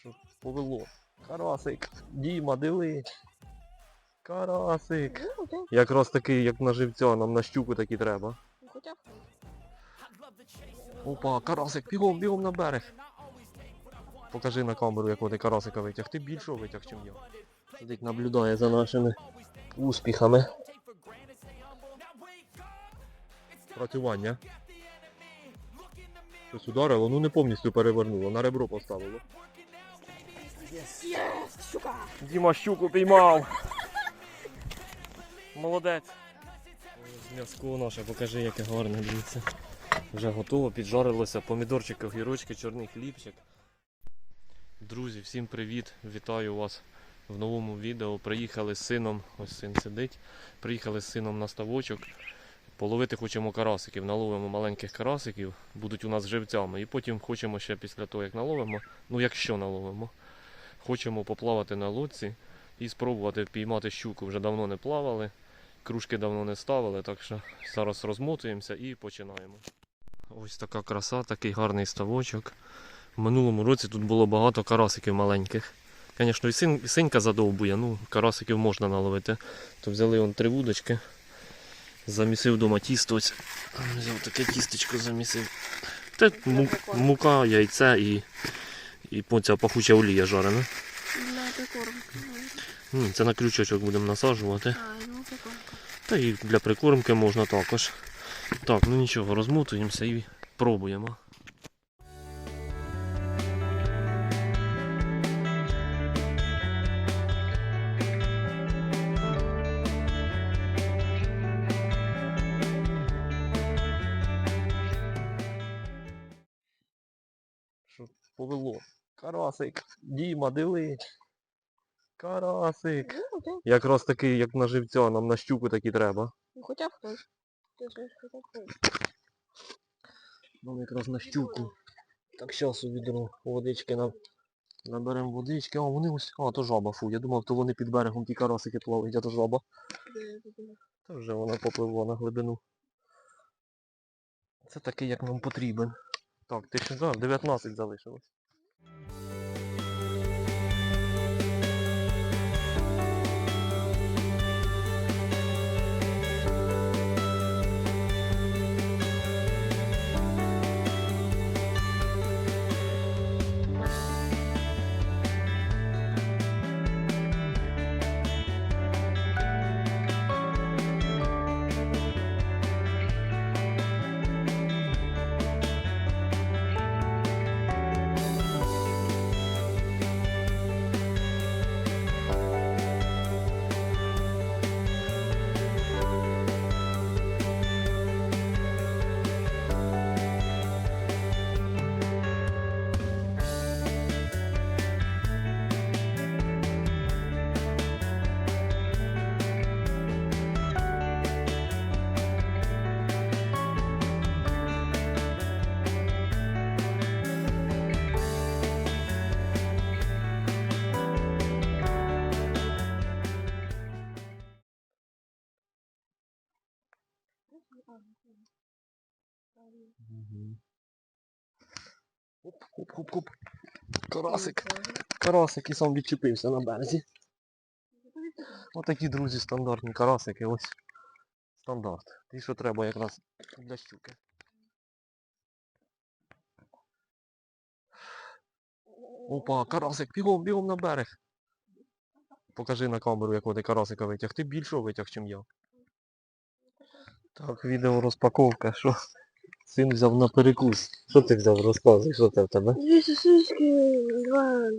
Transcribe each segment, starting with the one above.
Що повело. Карасик. Діма, диви. Карасик. Якраз такий, як на живця, нам на щуку такі треба. Хоча б. Опа, карасик, бігом, бігом на берег. Покажи на камеру, якого ти карасика витяг. Ти більшого витяг, чим я. Сидить, наблюдає за нашими успіхами. Працювання. Щось ударило, ну не повністю перевернуло, на ребро поставило. Щука! Діма щуку піймав. Молодець. М'яско наше, покажи, яке гарне, дивіться. Вже готово, піджарилося, помідорчики, огірочки, чорний хлібчик. Друзі, всім привіт! Вітаю вас в новому відео. Приїхали з сином, ось син сидить. Приїхали з сином на ставочок. Половити хочемо карасиків, наловимо маленьких карасиків, будуть у нас живцями. І потім хочемо ще після того, як наловимо, ну якщо наловимо, хочемо поплавати на лодці і спробувати впіймати щуку. Вже давно не плавали, кружки давно не ставили, так що зараз розмотуємося і починаємо. Ось така краса, такий гарний ставочок. В минулому році тут було багато карасиків маленьких. Звісно, і, син, синька задовбує, ну карасиків можна наловити. То взяли он три вудочки. Замісив вдома тісто. Ось. Взяв таке тістечко замісив. Те мука, яйце і, і ця пахуча олія жарена. Для прикормки. М, Це на крючочок будемо насаджувати. А, ну прикормка. Та і для прикормки можна також. Так, ну нічого, розмотуємося і пробуємо. Карасик, Діма, диви. Карасик. Ну. Якраз такий, як на живця, нам на щуку такі треба. Ну, хоча б хтось. Ти знаєш, хоча б хтось. Нам якраз на щуку. Так, зараз у відро водички на... наберемо водички. А, вони ось. А, то жаба, фу. Я думав, то вони під берегом ті карасики плавають, а то жаба. Та вже вона попливла на глибину. Це такий, як нам потрібен. Так, ти ще 19 залишилось. Оп, оп, оп, оп. Карасик. Карасик і сам відчепився на березі. Отакі, друзі, стандартні карасики, ось. Стандарт. Ті, що треба якраз для щуки. Опа, карасик, бігом, бігом на берег. Покажи на камеру, якого ти карасика витяг. Ти більшого витяг, чим я. Так, відео розпаковка, що син взяв на перекус. Що ти взяв? Розказуй, що це в тебе? Дві сосиски, два...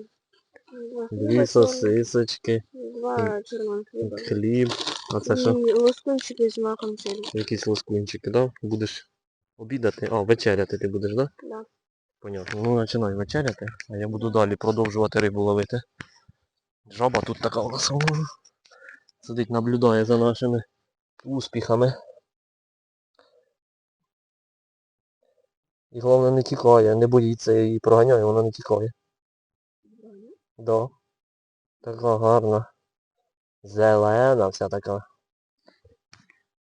два Дві хліба, сосисочки, Два червоних хліба. хліб. А це що? І лоскунчики з маком сілі. Якісь лоскунчики, да? Будеш обідати? А, вечеряти ти будеш, да? Да. Понятно. Ну починай вечеряти, а я буду далі продовжувати рибу ловити. Жаба тут така у нас. Сидить, наблюдає за нашими успіхами. І головне не тікає, не боїться її проганяє, вона не тікає. Да. Така гарна. Зелена вся така.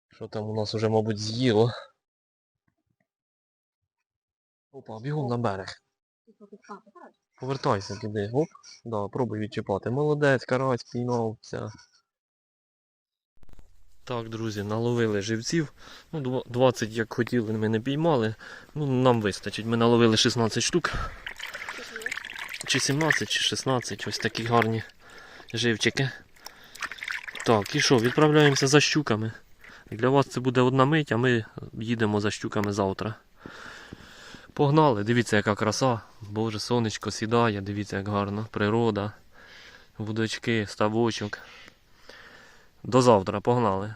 Що там у нас уже, мабуть, з'їло. Опа, бігом на берег. Повертайся туди. Оп. Да, пробуй відчіпати. Молодець, карась, піймав, все. Так, друзі, наловили живців. Ну, 20, як хотіли, ми не піймали. Ну, нам вистачить. Ми наловили 16 штук. Чи 17, чи 16, ось такі гарні живчики. Так, і що, відправляємося за щуками. Для вас це буде одна мить, а ми їдемо за щуками завтра. Погнали, дивіться, яка краса. Боже, сонечко сідає, дивіться, як гарно. Природа, вудочки, ставочок. До завтра, погнали.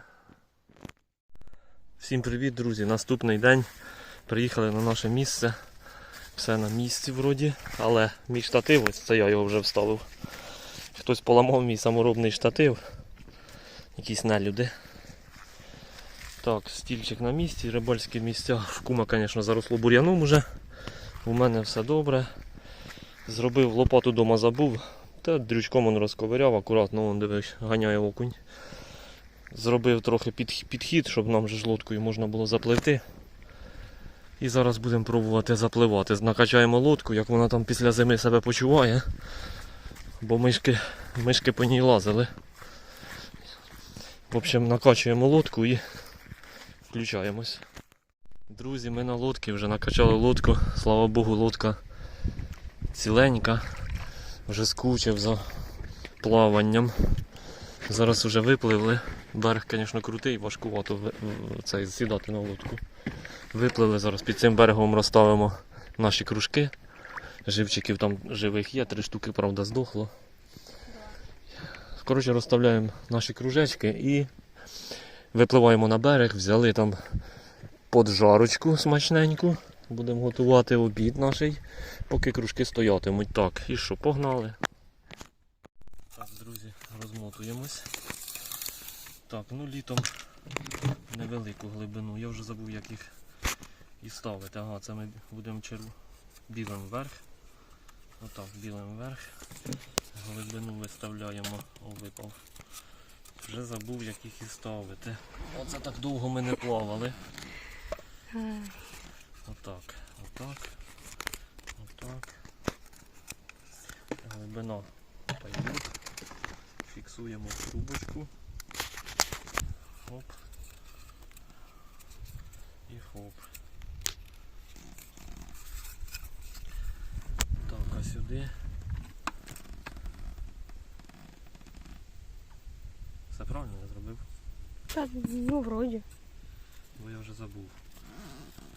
Всім привіт, друзі. Наступний день. Приїхали на наше місце. Все на місці вроді. Але мій штатив, ось це я його вже вставив. Хтось поламав мій саморобний штатив. Якісь нелюди. Так, стільчик на місці, рибальські місця. В кума, звісно, заросло бур'яном уже. У мене все добре. Зробив лопату дома забув. Та дрючком он розковиряв, акуратно он дивись, ганяє окунь. Зробив трохи під, підхід, щоб нам же ж лодкою можна було запливти. І зараз будемо пробувати запливати. Накачаємо лодку, як вона там після зими себе почуває. Бо мишки, мишки по ній лазили. В общем, накачуємо лодку і включаємось. Друзі, ми на лодці вже накачали лодку. Слава Богу, лодка ціленька. Вже скучив за плаванням. Зараз вже випливли. Берег, звісно, крутий, важкувато цей, сідати на лодку. Випливли зараз під цим берегом розставимо наші кружки. Живчиків там живих є, три штуки, правда, здохло. Коротше, розставляємо наші кружечки і випливаємо на берег, взяли там поджарочку смачненьку. Будемо готувати обід наш, поки кружки стоятимуть. Так, і що, погнали. Так, друзі, розмотуємось. Так, ну літом невелику глибину. Я вже забув, як їх і ставити. Ага, це ми будемо черв... білим вверх. Отак, білим вверх. Глибину виставляємо, о, випав. Вже забув, як їх і ставити. Оце так довго ми не плавали. Отак, отак, отак. Глибина пойдет. Фіксуємо трубочку. Хоп. І хоп. Так, а сюди. Все правильно я зробив? Так, ну вроді. Бо я вже забув.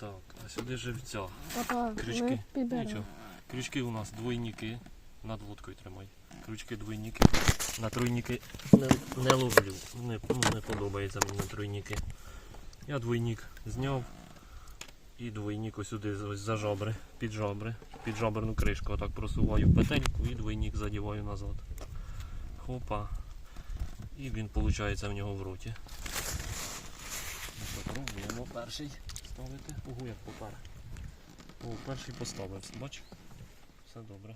Так, а сюди живця. Папа, Крючки. ми підберемо. Нічого. Крючки у нас двойники. Над лодкою тримай. Крючки двойники. На тройники не, не ловлю. Не, ну, не подобається мені тройники. Я двойник зняв. І двойник сюди ось за жабри, під жабри, під жаберну кришку. Отак просуваю петельку і двойник задіваю назад. Хопа. І він виходить в нього в роті. Пробуємо перший ставити. Ого, як попер. О, перший поставив, бач? Все добре.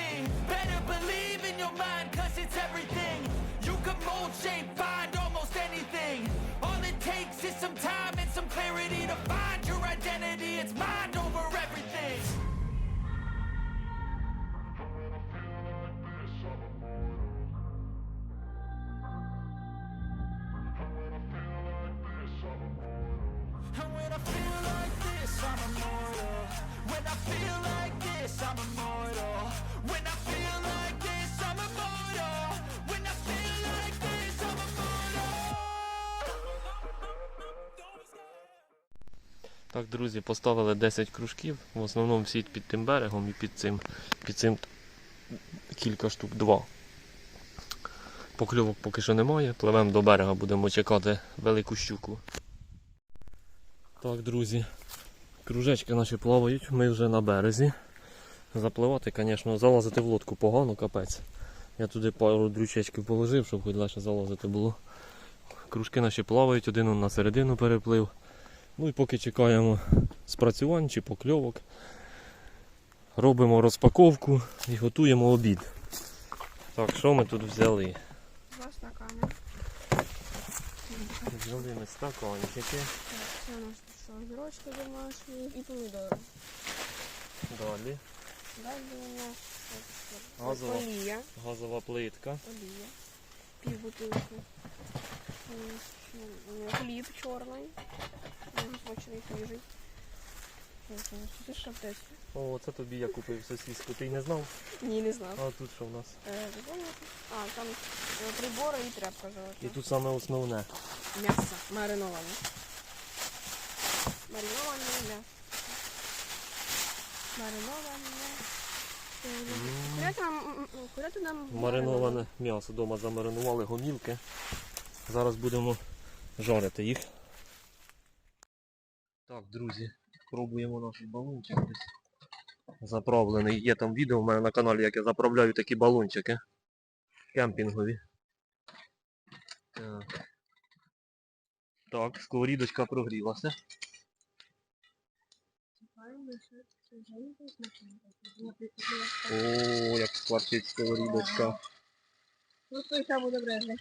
It's mind over everything. And when I feel like this, I'm immortal. When I feel like this, I'm immortal. Так, друзі, поставили 10 кружків. В основному всі під тим берегом і під цим, під цим кілька штук, два. Покльовок поки що немає. Пливемо до берега, будемо чекати велику щуку. Так, друзі, кружечки наші плавають, ми вже на березі. Запливати, звісно, залазити в лодку погано, капець. Я туди пару дрючечків положив, щоб хоч легше залазити було. Кружки наші плавають, один на середину переплив. Ну і поки чекаємо спрацювань чи покльовок. Робимо розпаковку і готуємо обід. Так, що ми тут взяли? Два стакани. Взяли ми стаканчики. Так, це у нас тут що, огірочки домашні і помідори. Далі Далі у нас що, Газова. олія. газова плитка. Олія. Пів бутилки. М, Хліб чорний. М, Смачний свіжий. Тут ще аптечка. О, це тобі я купив сосиску. Ти не знав? Ні, не знав. А тут що в нас? Е? А, там е, прибори і тряпка І золота. тут саме основне. М'ясо мариноване. Мариноване м'ясо. Мариноване м'ясо. Курятина, м, м, курятина Мариноване м'ясо. Дома замаринували гомілки. Зараз будемо жарити їх. Так, друзі, пробуємо наш балончик десь. Заправлений. Є там відео в мене на каналі, як я заправляю такі балончики. Кемпінгові. Так. Так, сковорідочка прогрілася. О, як скварчить сковорідочка. Ну, то це буде брежне.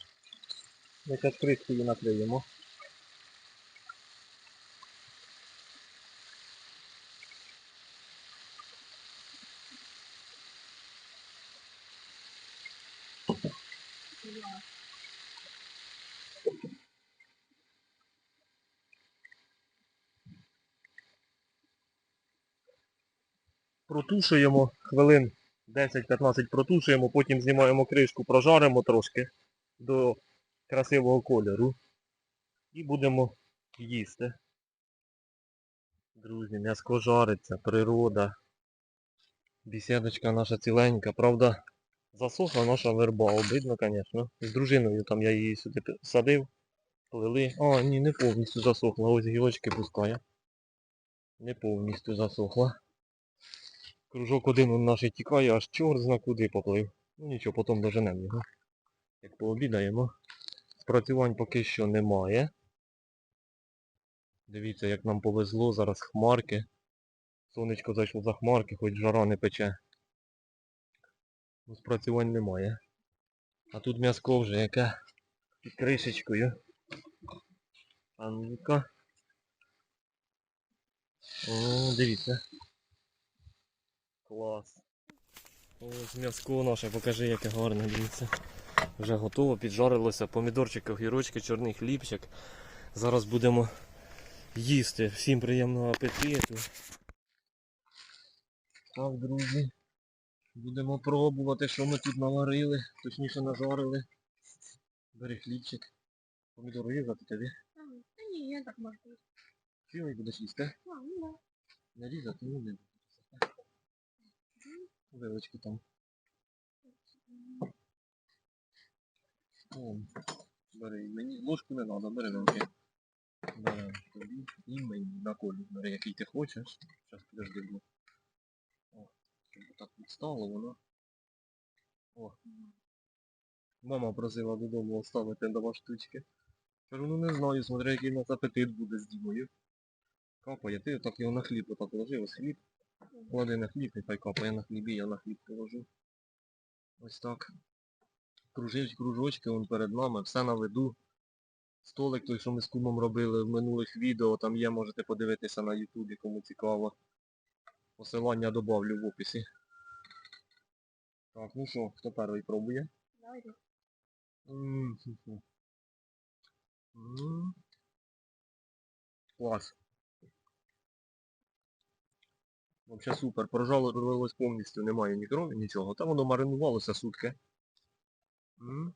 Ми зараз кришкою накриємо. Протушуємо хвилин 10-15 протушуємо, потім знімаємо кришку, прожаримо трошки до красивого кольору. І будемо їсти. Друзі, м'яско жариться, природа. Бісідочка наша ціленька, правда, засохла наша верба, обидно, звісно. З дружиною там я її сюди садив, плели. А, ні, не повністю засохла, ось гілочки пускає. Не повністю засохла. Кружок один он наш тікає, аж чорт зна куди поплив. Ну нічого, потім доженемо його. Як пообідаємо. Спрацювань поки що немає. Дивіться, як нам повезло, зараз хмарки. Сонечко зайшло за хмарки, хоч жара не пече. Ну, спрацювань немає. А тут м'яско вже яке під кришечкою. А ну-ка. О, дивіться. Клас. Ось м'яско наше, покажи, яке гарне, дивіться. Вже готово, піджарилося, помідорчик, огірочки, чорний хлібчик. Зараз будемо їсти. Всім приємного апетиту. Так, друзі. Будемо пробувати, що ми тут наварили, точніше нажарили. Бери хлібчик. Помідор різати тобі. Та ні, я так можу. Цілий будеш їсти? А, ну да. Не різати, ну не буду. Вилочки там. О, бери мені. Ложку не треба, бери вилки. Бери тобі і мені на колі. Бери, який ти хочеш. Зараз подожди, бо. О, щоб так відстало воно. О. Мама просила додому оставити два штучки. Кажу, ну не знаю, смотри, який у нас апетит буде з Дімою. Капає, ти так його на хліб отак ложи, ось хліб. Клади на хліб, і хай капає на хлібі, я на хліб положу. Ось так. Кружить, кружочки вон перед нами, все на виду. Столик той, що ми з кумом робили в минулих відео, там є, можете подивитися на ютубі, кому цікаво. Посилання добавлю в описі. Так, ну що, хто перший пробує? Давайте. Клас. Вообще супер. Прожарилось повністю, немає ні крові, нічого. Та воно маринувалося сутки. М.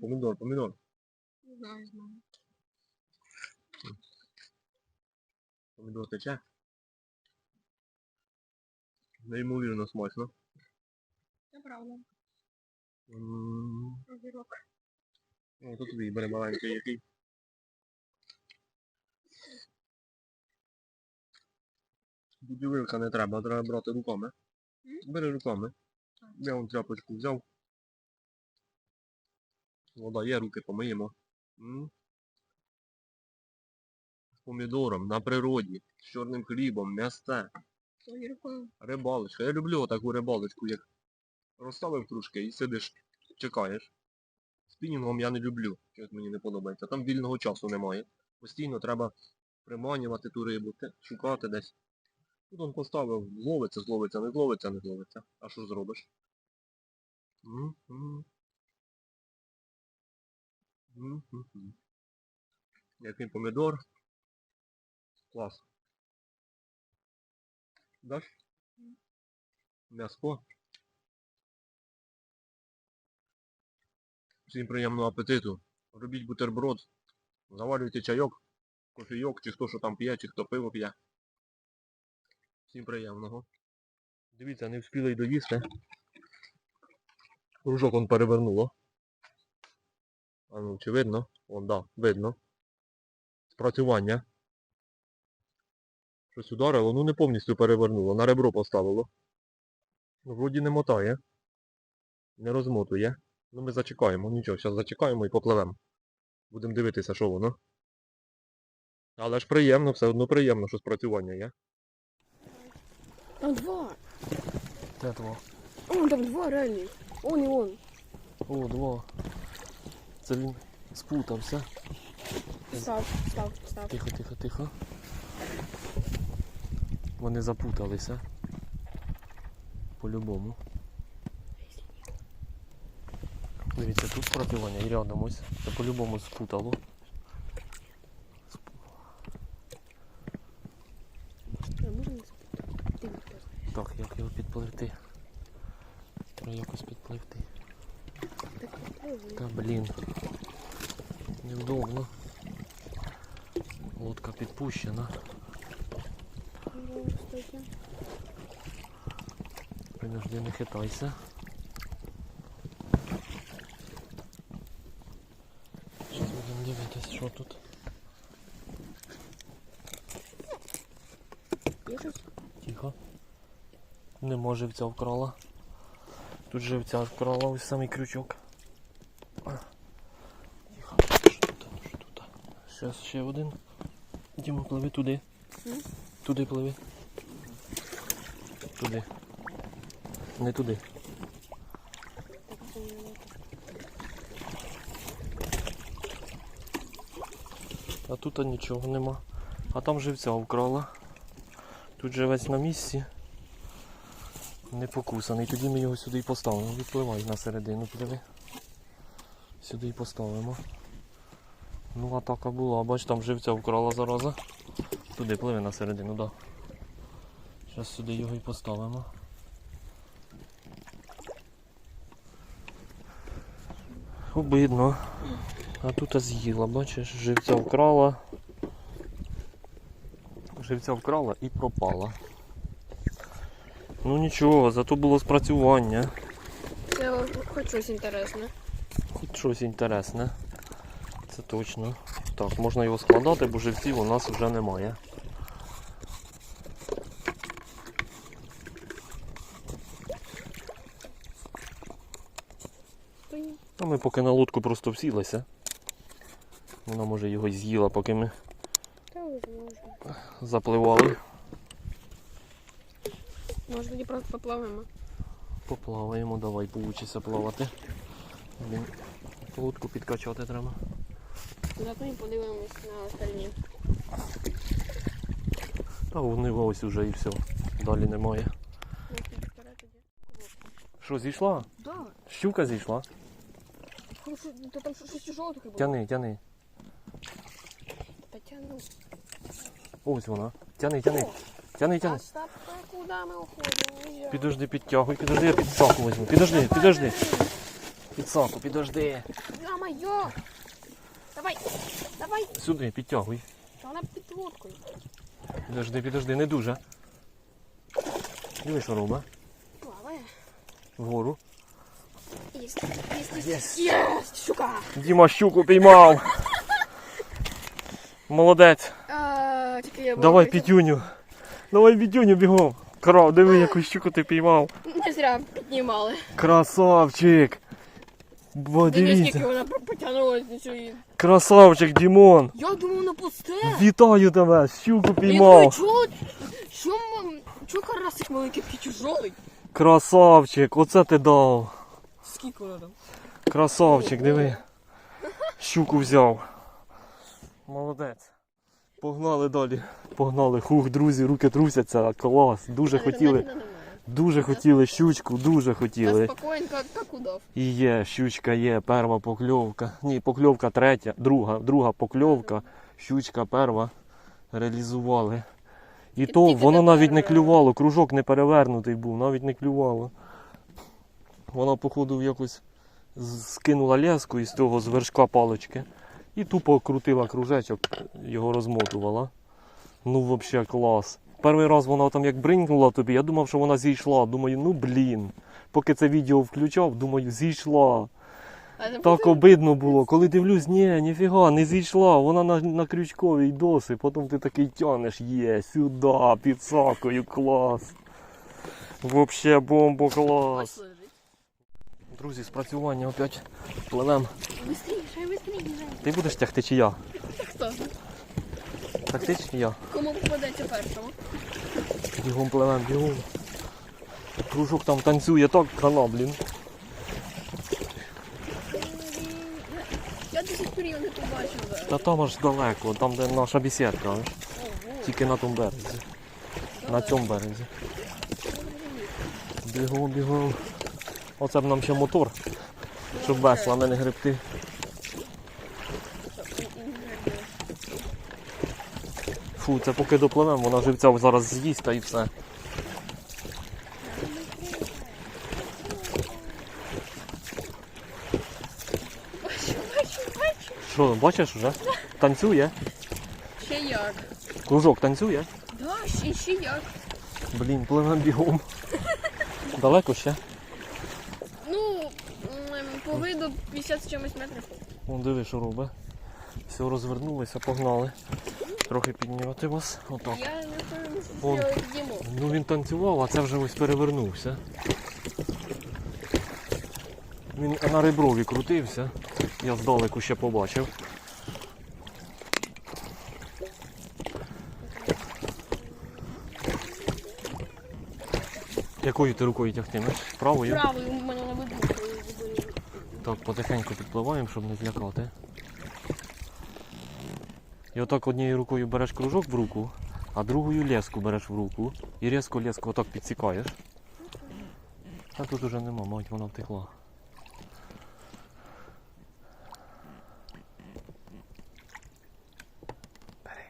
Помідор, помідор. Не знаю, знаю. Помідор тече. Неймовірно смачно. Це правда. М. Огірок. О, тут твій бери маленький який. Будівелька не треба, треба брати руками. Бери руками. Я вон тряпочку взяв. Вода є, руки помиємо. З помідором, на природі, з чорним хлібом, м'ясце, рибалочка. Я люблю таку рибалочку, як розставив трошки і сидиш, чекаєш. Спінінгом я не люблю, щось мені не подобається. Там вільного часу немає. Постійно треба приманювати ту рибу, шукати десь. Тут он поставив, зловиться, зловиться, не зловиться, не зловиться. А що зробиш? Який помідор. Клас. Даш? М'яско. Всім приємного апетиту. Робіть бутерброд. Заварюйте чайок, кофійок, чи хто що там п'є, чи хто пиво п'є. Всім приємного. Дивіться, не встигли й доїсти. Кружок он перевернуло. А ну, чи видно? Вон, да, видно. Спрацювання. Щось ударило, ну не повністю перевернуло, на ребро поставило. Ну, вроді не мотає. Не розмотує. Ну ми зачекаємо, нічого, зараз зачекаємо і попливемо. Будемо дивитися, що воно. Але ж приємно, все одно приємно, що спрацювання є. Там два. Де два? О, там два реальні. Он і он. О, два. Це він спутався. Став, став, став. Тихо, тихо, тихо. Вони запуталися. По-любому. Дивіться, тут спрацювання і рядом ось. Це по-любому спутало. А можна не спитати? Ти ніхто знаєш. Так, як його підпливти? Треба Так, попробуй. Та блін. Невдобно. Лодка підпущена. Ну. Подожди, не хитайся. Зараз будемо дивитись, що тут. Є щось? Тихо. Нема живця вкрала. Тут живця вкрала ось самий крючок. Тихо. Що тут? Що тут? Зараз ще один. Діма, пливи туди. Туди пливи. Туди. Не туди. А тут нічого нема. А там живця вкрала. Тут живець на місці. Не покусаний. Тоді ми його сюди і поставимо. Відпливай на середину пливи. Сюди і поставимо. Ну атака була, бач, там живця вкрала зараза. Туди пливи на середину, так. Зараз сюди його і поставимо. Обидно. А тут з'їла, бачиш, живця вкрала. Живця вкрала і пропала. Ну нічого, зато було спрацювання. Це хоч щось інтересне. Хоч щось інтересне. Це точно. Так, можна його складати, бо живців у нас вже немає. А ми поки на лодку просто всілися. Вона може його з'їла, поки ми запливали. Може тоді просто поплавимо. Поплаваємо, давай, поучися плавати. Блін, лодку підкачати треба. Зато і подивимось на остальні. Та вони ось уже і все. Далі немає. Ну. Що, зійшла? Да. Щука зійшла? Ну, то там щось жовтих було. Тяни, тяни. Потяну. Ось вона. Тяни, тяни. Тяни, тяни. куди ми уходимо? Підожди, підтягуй, підожди, я підсаку візьму. Підожди, підожди. Підсаку, підожди. Ё-моё! Давай, давай! Сюди, підтягуй. Та Вона під лодкою. Підожди, підожди, не дуже. Диви, що робить. Плаває. Вгору. Єсть, єсть, єсть, єсть, щука! Діма щуку піймав. Молодець. А, тільки я Давай пітюню. Давай Вітюню бігом. Крав, диви, яку щуку ти піймав. Не зря піднімали. Красавчик. Бо Дивись, скільки вона потягнулася до цієї. Красавчик, Дімон. Я думав на пусте. Вітаю тебе, щуку Я думаю, піймав. чого, чому, чого карасик маленький такий тяжелий? Красавчик, оце ти дав. Скільки вона там? Красавчик, диви. Щуку взяв. Молодець. Погнали далі. Погнали. Хух, друзі, руки трусяться. Клас. Дуже хотіли. Дуже хотіли щучку, дуже хотіли. спокоен, як, удав. І є, щучка є, перва покльовка. Ні, покльовка третя, друга, друга покльовка, щучка перва. Реалізували. І то воно навіть не клювало, кружок не перевернутий був, навіть не клювало. Вона, походу, якось скинула леску із того з вершка палички і тупо крутила кружечок, його розмотувала. Ну, взагалі клас. Перший раз вона там як бринькнула тобі, я думав, що вона зійшла. Думаю, ну блін. Поки це відео включав, думаю, зійшла. Так обидно було. Коли дивлюсь, ні, ніфіга, не зійшла, вона на, на крючковій досі, потім ти такий тянеш, є, сюди, під сакою, клас. Вообще бомба, клас. Друзі, спрацювання опять пливем. Ти будеш тягти чи я? Хто? Тягти чи я? Кому попадеться першому? Бігом пливем, бігом. Кружок там танцює так, хана, блін. Я до сих пір його не побачив. Та там аж далеко, там де наша. Ого. Тільки на тому березі. На цьому березі. Бігом, бігом. Оце б нам ще мотор, щоб веслами не гребти. Фу, це поки допливемо, вона живця зараз з'їсть та і все. Що, бачиш вже? Танцює? Ще як. Кружок танцює? Да, ще, ще як. Блін, пливемо бігом. Далеко ще? Ну, м, по виду 50 з чимось метрів. Вон диви, що робить. Все, розвернулися, погнали. Трохи піднімати вас. Отак. Я не Вон. Діму. Ну він танцював, а це вже ось перевернувся. Він на реброві крутився. Я здалеку ще побачив. Якою ти рукою тягтимеш? Правою? Правий у мене на виду. Так, потихеньку підпливаємо, щоб не злякати. І отак однією рукою береш кружок в руку, а другою леску береш в руку. І різко леску отак підсікаєш. А тут уже нема, мабуть, вона втекла. Бери.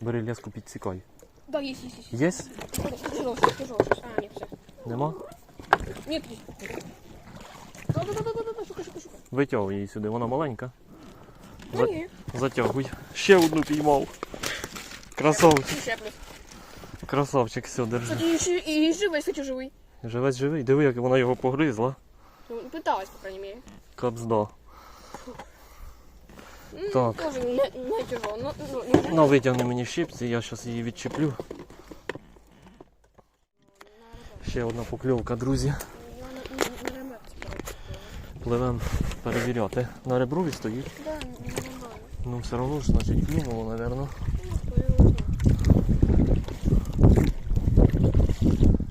Бери леску, підсікай. Да, есть, есть, есть. Єсть? Нема? Шукай, шукай, шукай. Витягуй її сюди, вона маленька. За- ні. Затягуй. Ще одну піймав. Красавчик, Ще плюс. красавчик, все, держи. І, жи- і живий, кстати, живий. Живець живий. Диви, як вона його погризла. Ну, Пыталась, по крайней мере. Капзда. М, Так. Не, не тяжело. Ну, ну, не На витягни мені щипці, я зараз її відчеплю. Ще одна покльовка, друзі. Я на- на- на ремерці, коротше. Пливем перевіряти. На реброві стоїть. Ну все одно ж, значить, клюнуло, напевно. Ну,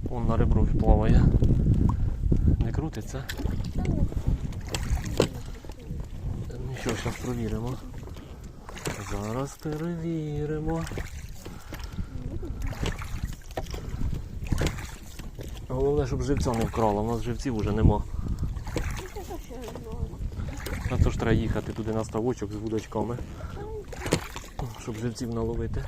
Вон на реброві плаває. Не крутиться. Ну що, зараз провіримо. Зараз перевіримо. Головне, щоб живця не вкрала, у нас живців вже нема. А то ж треба їхати туди на ставочок з вудочками, щоб живців наловити.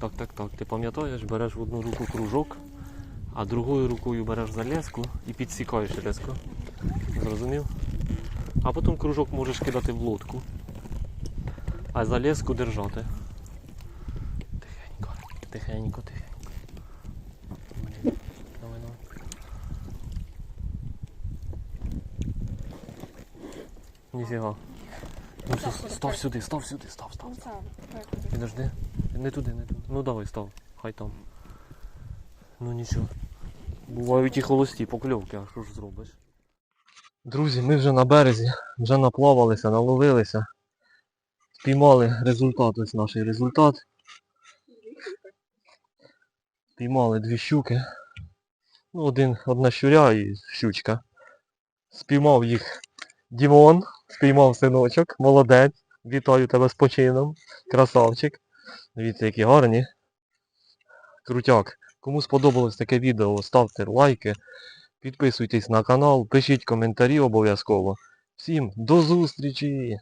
Так, так, так. Ти пам'ятаєш, береш в одну руку кружок, а другою рукою береш за леску і підсікаєш леску. Зрозумів? А потім кружок можеш кидати в лодку. А за леску держати. Тихенько, тихенько. Давай, давай. Ніфіга. Ну все, став сюди, став сюди, став, став. Ну, так. Підожди. Не туди, не туди. Ну давай став. Хай там. Ну нічого. Бувають і холості покльовки, а що ж зробиш? Друзі, ми вже на березі, вже наплавалися, наловилися. Спіймали результат, ось наш результат. Спіймали дві щуки. Ну, один, одна щуря і щучка. Спіймав їх Дімон, спіймав синочок, молодець. Вітаю тебе з почином. Красавчик. Дивіться, які гарні. Крутяк. Кому сподобалось таке відео, ставте лайки, підписуйтесь на канал, пишіть коментарі обов'язково. Всім до зустрічі!